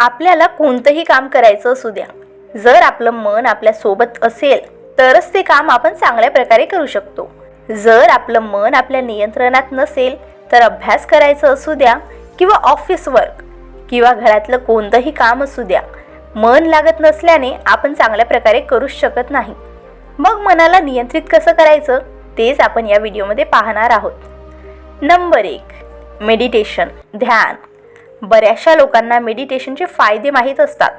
आपल्याला कोणतंही काम करायचं असू द्या. जर आपलं मन आपल्यासोबत असेल तरच ते काम आपण चांगल्या प्रकारे करू शकतो. जर आपलं मन आपल्या नियंत्रणात नसेल तर अभ्यास करायचं असू द्या किंवा ऑफिस वर्क किंवा घरातलं कोणतंही काम असू द्या मन लागत नसल्याने आपण चांगल्या प्रकारे करूच शकत नाही. मग मनाला नियंत्रित कसं करायचं? तेच आपण या व्हिडिओमध्ये पाहणार आहोत. नंबर एक मेडिटेशन ध्यान. बऱ्याचशा लोकांना मेडिटेशनचे फायदे माहीत असतात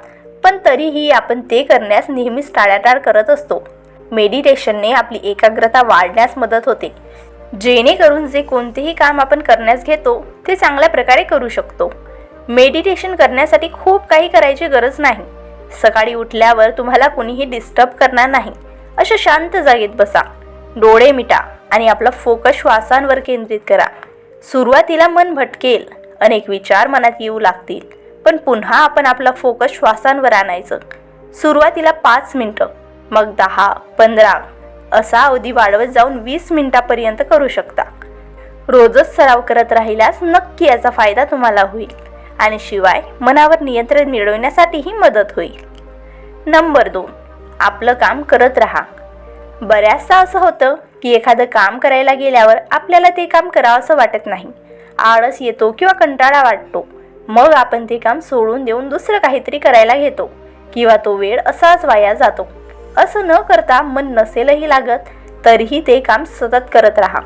पण तरीही आपण ते करण्यास नेहमीच टाळाटाळ करत असतो. मेडिटेशनने आपली एकाग्रता वाढण्यास मदत होते. जेणेकरून जे कोणतेही काम आपण करण्यास घेतो ते चांगल्या प्रकारे करू शकतो. मेडिटेशन करण्यासाठी खूप काही करायची गरज नाही. सकाळी उठल्यावर तुम्हाला कुणीही डिस्टर्ब करणार नाही. अशा शांत जागेत बसा. डोळे मिटा आणि आपला फोकस श्वासांवर केंद्रित करा. सुरुवातीला मन भटकेल. अनेक विचार मनात येऊ लागतील. पण पुन्हा आपण आपला फोकस श्वासांवर आणायचं. सुरुवातीला पाच मिनटं मग दहा पंधरा असा अवधी वाढवत जाऊन वीस मिनिटापर्यंत करू शकता. रोजच सराव करत राहिल्यास नक्की याचा फायदा तुम्हाला होईल आणि शिवाय मनावर नियंत्रण मिळवण्यासाठीही मदत होईल. नंबर दोन आपलं काम करत राहा. बऱ्याचदा असं होतं की एखादं काम करायला गेल्यावर आपल्याला ते काम करावंसं वाटत नाही. आळस येतो किंवा कंटाळा वाटतो. मग आपण ते काम सोडून देऊन दुसरं काहीतरी करायला घेतो किंवा तो वेळ असाच वाया जातो. असं न करता मन नसेलही लागत तरीही ते काम सतत करत राहा.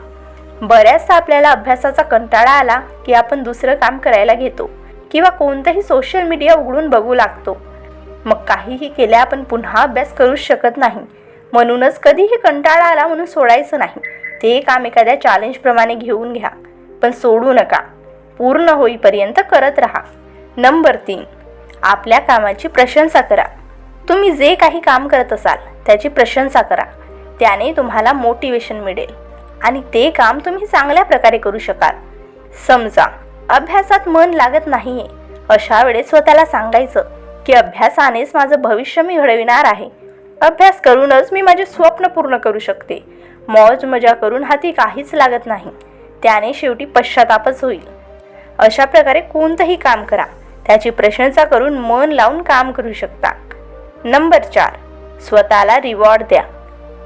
बऱ्याचदा आपल्याला अभ्यासाचा कंटाळा आला की आपण दुसरं काम करायला घेतो किंवा कोणतंही सोशल मीडिया उघडून बघू लागतो. मग काहीही केल्या आपण पुन्हा अभ्यास करूच शकत नाही. म्हणूनच कधीही कंटाळा आला म्हणून सोडायचं नाही. ते काम एखाद्या चॅलेंजप्रमाणे घेऊन घ्या. पण सोडू नका. पूर्ण होईपर्यंत करत राहा. नंबर तीन आपल्या कामाची प्रशंसा करा. तुम्ही जे काही काम करत असाल त्याची प्रशंसा करा. त्याने तुम्हाला मोटिवेशन मिळेल. आणि ते काम तुम्ही चांगल्या प्रकारे करू शकाल. समजा अभ्यासात मन लागत नाही आहे अशा वेळेस स्वतःला सांगायचं की अभ्यासानेच माझं भविष्य मी घडविणार आहे. अभ्यास करूनच मी माझे स्वप्न पूर्ण करू शकते. मौज मजा करून हाती काहीच लागत नाही. त्याने शेवटी पश्चातापच होईल. अशा प्रकारे कोणतंही काम करा. त्याची प्रशंसा करून मन लावून काम करू शकता. नंबर चार. स्वतःला रिवॉर्ड द्या.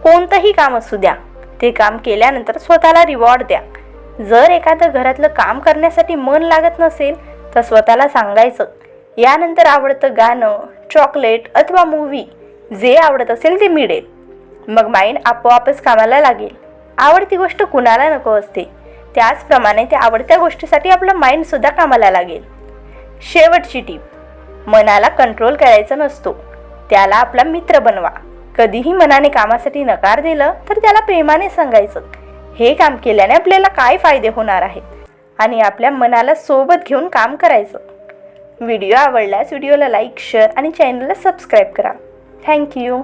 कोणतंही काम असू द्या. ते काम केल्यानंतर स्वतःला रिवॉर्ड द्या. जर एखादं घरातलं काम करण्यासाठी मन लागत नसेल तर स्वतःला सांगायचं यानंतर आवडतं गाणं चॉकलेट अथवा मूवी जे आवडत असेल ते मिळेल. मग माइंड आपोआपच कामाला लागेल. आवडती गोष्ट कुणाला नको असते? त्याचप्रमाणे त्या आवडत्या गोष्टीसाठी आपलं माइंडसुद्धा कामाला लागेल. शेवटची टीप मनाला कंट्रोल करायचा नसतो. त्याला आपला मित्र बनवा. कधीही मनाने कामासाठी नकार दिलं तर त्याला प्रेमाने सांगायचं. हे काम केल्याने आपल्याला काय फायदे होणार आहेत? आणि आपल्या मनाला सोबत घेऊन काम करायचं. व्हिडिओ आवडल्यास व्हिडिओला लाईक शेअर आणि चॅनलला सबस्क्राईब करा. थँक्यू